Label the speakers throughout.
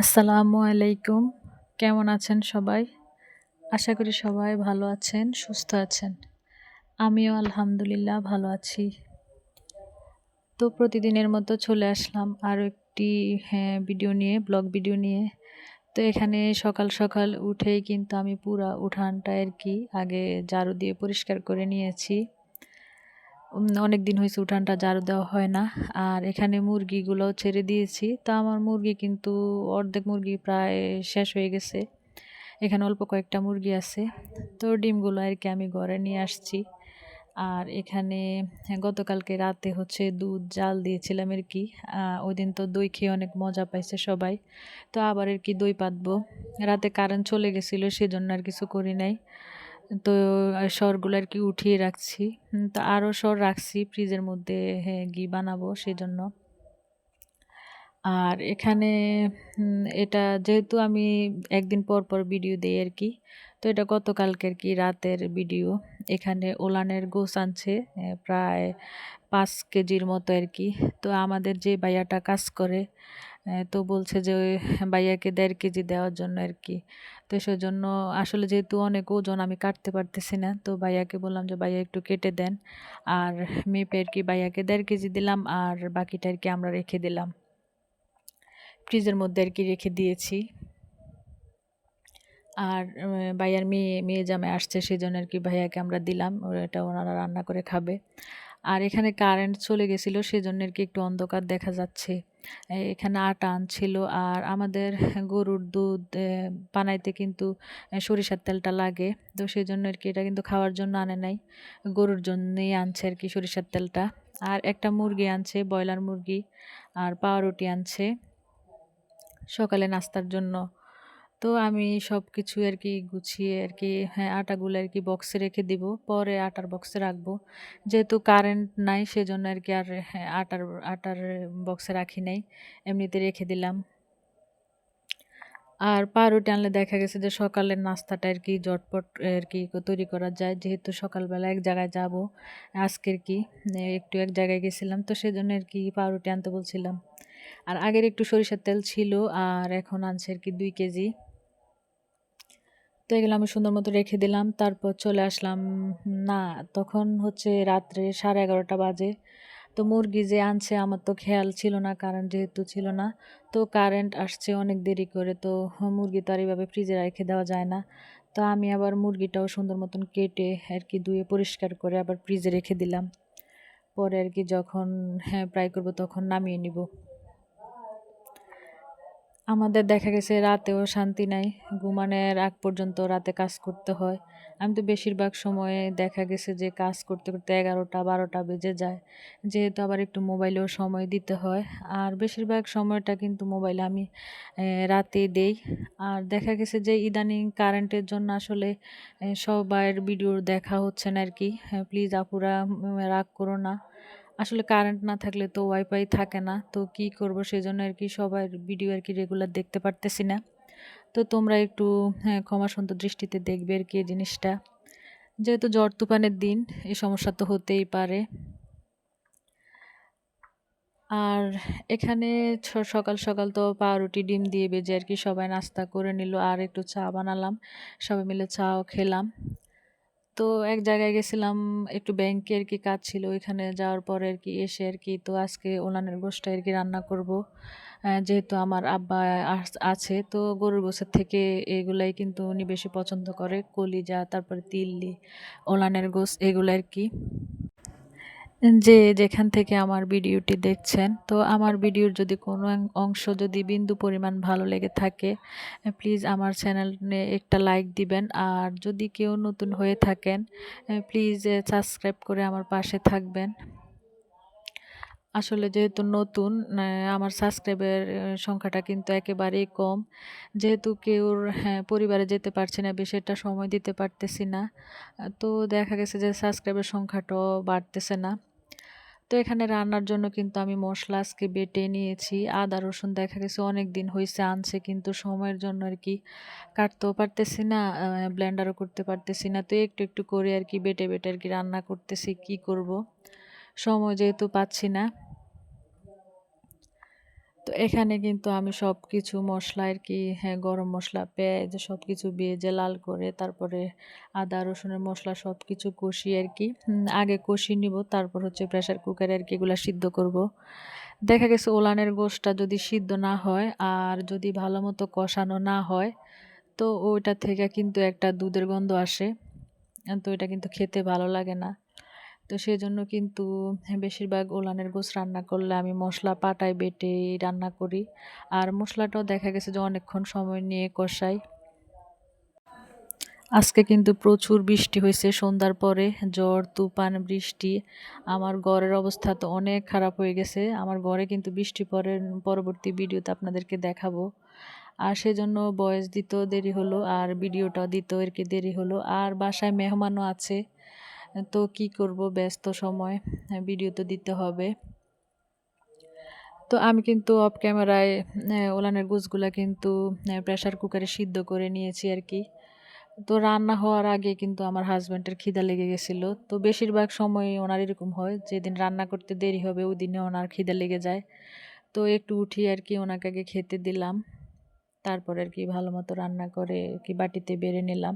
Speaker 1: আসসালামু আলাইকুম। কেমন আছেন সবাই? আশা করি সবাই ভালো আছেন, সুস্থ আছেন। আমিও আলহামদুলিল্লাহ ভালো আছি। তো প্রতিদিনের মতো চলে আসলাম আরও একটি হ্যাঁ ভিডিও নিয়ে, ব্লগ ভিডিও নিয়ে। তো এখানে সকাল সকাল উঠেই কিন্তু আমি পুরা উঠানটা আর কি আগে ঝাড়ু দিয়ে পরিষ্কার করে নিয়েছি। অনেক দিন হয়েছে উঠানটা ঝাড়ু দেওয়া হয় না। আর এখানে মুরগিগুলোও ছেড়ে দিয়েছি। তা আমার মুরগি কিন্তু অর্ধেক মুরগি প্রায় শেষ হয়ে গেছে। এখানে অল্প কয়েকটা মুরগি আছে। তো ডিমগুলো আর কি আমি ঘরে নিয়ে আসছি। আর এখানে গতকালকে রাতে হচ্ছে দুধ, জাল দিয়েছিলাম আর কি। ওই দিন তো দই খেয়ে অনেক মজা পাইছে সবাই। তো আবার আর কি দই পাতবো। রাতে কারেন্ট চলে গেছিল, সেজন্য আর কিছু করি নাই। তো সরগুলো আর কি উঠিয়ে রাখছি। তো আরও সর রাখছি, ফ্রিজের মধ্যে হ্যাঁ ঘি বানাবো সেজন্য। আর এখানে এটা যেহেতু আমি একদিন পর পর ভিডিও দিই আর কি তো এটা গতকালকের কি রাতের ভিডিও। এখানে ওলানের গোস আনছে প্রায় পাঁচ কেজির মতো আর কি তো আমাদের যে ভাইয়াটা কাজ করে তো বলছে যে ভাইয়াকে দেড় কেজি দেওয়ার জন্য আর কি তো সেজন্য আসলে যেহেতু অনেক ওজন, আমি কাটতে পারতেছি না। তো ভাইয়াকে বললাম যে, ভাইয়া, একটু কেটে দেন। আর মেপে আর কি ভাইয়াকে দেড় কেজি দিলাম আর বাকিটা আর কি আমরা রেখে দিলাম। ফ্রিজের মধ্যে আর কি রেখে দিয়েছি। আর ভাইয়ার মেয়ে মেয়ে জামে আসছে সেই জন্য আর কি ভাইয়াকে আমরা দিলাম। এটা ওনারা রান্না করে খাবে। আর এখানে কারেন্ট চলে গেছিল, সেজন্য আর কি একটু অন্ধকার দেখা যাচ্ছে। এখানে আটা আনছিল আর আমাদের গরুর দুধ বানাইতে কিন্তু সরিষার তেলটা লাগে। তো সেই জন্য আর কি এটা কিন্তু খাওয়ার জন্য আনে নাই। গরুর জন্যই আনছে আর কি সরিষার তেলটা। আর একটা মুরগি আনছে, ব্রয়লার মুরগি, আর পাউরুটি আনছে। সকালে নাস্তার জন্য তো আমি সব কিছু আর কি গুছিয়ে আর কি হ্যাঁ আটাগুলো আর কি বক্সে রেখে দিব। পরে আটার বক্সে রাখব। যেহেতু কারেন্ট নাই, সেজন্য আর কি আর হ্যাঁ আটার আটার বক্সে রাখি নাই। এমনিতে রেখে দিলাম। আর পাউরুটি আনলে দেখা গেছে যে সকালের নাস্তাটা আর কি জটপট আর কি তৈরি করা যায়। যেহেতু সকালবেলা এক জায়গায় যাব, আজকের কি? একটু এক জায়গায় গেছিলাম, তো সেজন্য আর কি পাউরুটি আনতে বলছিলাম। আর আগের একটু সরিষার তেল ছিল, আর এখন আনছে আর কি দুই কেজি। তো এগুলো আমি সুন্দর মতো রেখে দিলাম। তারপর চলে আসলাম, না, তখন হচ্ছে রাত্রে সাড়ে এগারোটা বাজে। তো মুরগি যে আনছে আমার তো খেয়াল ছিল না কারেন্ট যেহেতু ছিল না। তো কারেন্ট আসছে অনেক দেরি করে, তো মুরগি তো আর এইভাবে ফ্রিজে রেখে দেওয়া যায় না। তো আমি আবার মুরগিটাও সুন্দর মতন কেটে আর কি ধুয়ে পরিষ্কার করে আবার ফ্রিজে রেখে দিলাম। পরে আর কি যখন হ্যাঁ ফ্রাই করব তখন নামিয়ে নিব। আমাদের দেখা গেছে রাতেও শান্তি নাই, ঘুমানোর আগ পর্যন্ত রাতে কাজ করতে হয়। আমি তো বেশিরভাগ সময়ে দেখা গেছে যে কাজ করতে করতে এগারোটা, বারোটা বেজে যায়। যেহেতু আবার একটু মোবাইলেও সময় দিতে হয়। আর বেশিরভাগ সময়টা কিন্তু মোবাইলে আমি রাতে দেই। আর দেখা গেছে যে ইদানিং কারেন্টের জন্য আসলে সবার ভিডিও দেখা হচ্ছে না আর কি। প্লিজ আপুরা রাগ করো না। আসলে কারেন্ট না থাকলে তো ওয়াইফাই থাকে না। তো কি করব সেজন্য আর কি সবার ভিডিও আর কি রেগুলার দেখতে পারতেছি না। তো তোমরা একটু হ্যাঁ ক্ষমা সুন্দর দৃষ্টিতে দেখবে আর কি এই জিনিসটা। যেহেতু জ্বর তুফানের দিন, এই সমস্যা তো হতেই পারে। আর এখানে সকাল সকাল তো পাউরুটি, ডিম দিয়ে বেজে আর কি সবাই নাস্তা করে নিল। আর একটু চা বানালাম। সবাই মিলে চাও খেলাম। তো এক জায়গায় গেছিলাম, একটু ব্যাংকে আর কি কাজ ছিল, ওইখানে যাওয়ার পর আর কি এসে আর কি, তো আজকে ওনানের গোষ্ঠটা আর কি রান্না করব। যেহেতু আমার আব্বা আছে, তো গরুর গোছের থেকে এগুলাই কিন্তু উনি বেশি পছন্দ করে, কলিজা, তারপরে তিল্লি ওলানের গোস এগুলো আর কি। যে যেখান থেকে আমার ভিডিওটি দেখছেন, তো আমার ভিডিওর যদি কোনো অংশ যদি বিন্দু পরিমাণ ভালো লেগে থাকে প্লিজ আমার চ্যানেলে একটা লাইক দিবেন। আর যদি কেউ নতুন হয়ে থাকেন প্লিজ সাবস্ক্রাইব করে আমার পাশে থাকবেন। আসলে যেহেতু নতুন আমার সাবস্ক্রাইবের সংখ্যাটা কিন্তু একেবারেই কম। যেহেতু কেউর হ্যাঁ পরিবারে যেতে পারছি না একটা সময় দিতে পারতেছি না, তো দেখা গেছে যে সাবস্ক্রাইবের সংখ্যাটাও বাড়তেছে না। তো এখানে রান্নার জন্য কিন্তু আমি মশলা আজকে বেটে নিয়েছি। আদা, রসুন দেখা গেছে অনেক দিন হয়েছে আনছে কিন্তু সময়ের জন্য আর কি কাটতেও পারতেছি না ব্ল্যান্ডারও করতে পারতেছি না। তো একটু একটু করে আর কি বেটে বেটে আর কি রান্না করতেছি, কি করব? সময় যেহেতু পাচ্ছি না। তো এখানে কিন্তু আমি সব কিছু মশলা আর কি হ্যাঁ গরম মশলা, পেঁয়াজ সব কিছু ভেজে লাল করে তারপরে আদা, রসুনের মশলা সব কিছু কষিয়ে আর কি আগে কষিয়ে নিব, তারপর হচ্ছে প্রেশার কুকারে আর কি এগুলো সিদ্ধ করব। দেখা গেছে ওলানের গোশটা যদি সিদ্ধ না হয় আর যদি ভালো মতো কষানো না হয়, তো ওইটা থেকে কিন্তু একটা দুধের গন্ধ আসে, তো এটা কিন্তু খেতে ভালো লাগে না তো সেজন্য কিন্তু বেশিরভাগ ওলানের গোস রান্না করলে আমি মশলা পাটায় বেটে রান্না করি। আর মশলাটাও দেখা গেছে যে অনেকক্ষণ সময় নিয়ে কষাই। আজকে কিন্তু প্রচুর বৃষ্টি হয়েছে। সন্ধ্যার পরে জ্বর, তুফান, বৃষ্টি। আমার ঘরের অবস্থা তো অনেক খারাপ হয়ে গেছে। আমার ঘরে কিন্তু বৃষ্টি পরে, পরবর্তী ভিডিওতে আপনাদেরকে দেখাবো। আর সেজন্য বয়স দিতেও দেরি হলো, আর ভিডিওটা দিতেও আর কি দেরি হলো। আর বাসায় মেহমানও আছে। তো কি করব? ব্যস্ত সময় ভিডিও তো দিতে হবে। তো আমি কিন্তু অফ ক্যামেরায় ওলানের গুছগুলা কিন্তু প্রেশার কুকারে সিদ্ধ করে নিয়েছি আর কি। তো রান্না হওয়ার আগে কিন্তু আমার হাজব্যান্ডের খিদা লেগে গেছিল। তো বেশিরভাগ সময় ওনার এরকম হয়, যেদিন রান্না করতে দেরি হবে, ওই দিনে ওনার খিদা লেগে যায়। তো একটু উঠি আর কি, ওনাকে আগে খেতে দিলাম। তারপর আর কি ভালো মতো রান্না করে কি বাটিতে বেড়ে নিলাম।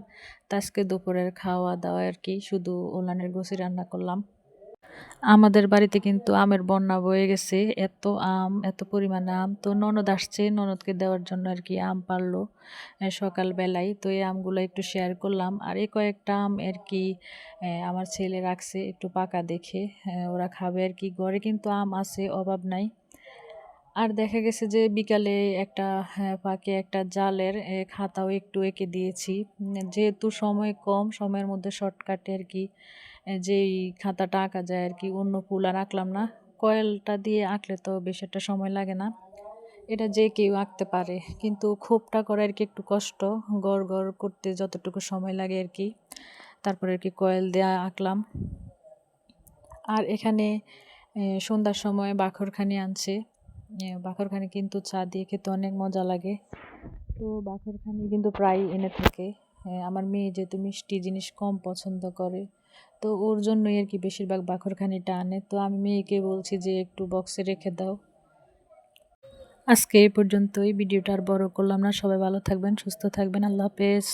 Speaker 1: তো আজকে দুপুরের খাওয়া দাওয়া আর কি, শুধু ওলানের গোসি রান্না করলাম। আমাদের বাড়িতে কিন্তু আমের বন্যা বয়ে গেছে। এত আম, এত পরিমাণে আম। তো ননদ আসছে, ননদকে দেওয়ার জন্য আর কি আম পারল সকালবেলায়। তো এই আমগুলো একটু শেয়ার করলাম। আর এই কয়েকটা আম আর কি আমার ছেলে রাখছে একটু পাকা দেখে। ওরা খাবে আর কি। ঘরে কিন্তু আম আছে, অভাব নাই। আর দেখা গেছে যে বিকালে একটা ফাঁকে একটা জালের খাতাও একটু এঁকে দিয়েছি। যেহেতু সময় কম, সময়ের মধ্যে শর্টকাটে আর কি যেই খাতাটা আঁকা যায় আর কি, অন্য ফুল আর আঁকলাম না। কয়েলটা দিয়ে আঁকলে তো বেশ একটা সময় লাগে না। এটা যে কেউ আঁকতে পারে, কিন্তু খোপটা করা আর কি একটু কষ্ট, গড় গড় করতে যতটুকু সময় লাগে আর কি। তারপরে আর কি কয়েল দেওয়া আঁকলাম। আর এখানে সন্ধ্যার সময় বাখরখানি আনছে। বাখরখানি কিন্তু চা দিয়ে খেতে অনেক মজা লাগে। তো বাখরখানি কিন্তু প্রায় এনে থাকে। আমার মেয়ে যেহেতু মিষ্টি জিনিস কম পছন্দ করে, তো ওর জন্যই আর কি বেশিরভাগ বাখরখানিটা আনে। তো আমি মেয়েকে বলছি যে একটু বক্সে রেখে দাও। আজকে এই পর্যন্তই। ভিডিওটা আর বড় করলাম না। সবাই ভালো থাকবেন, সুস্থ থাকবেন। আল্লাহ হাফেজ।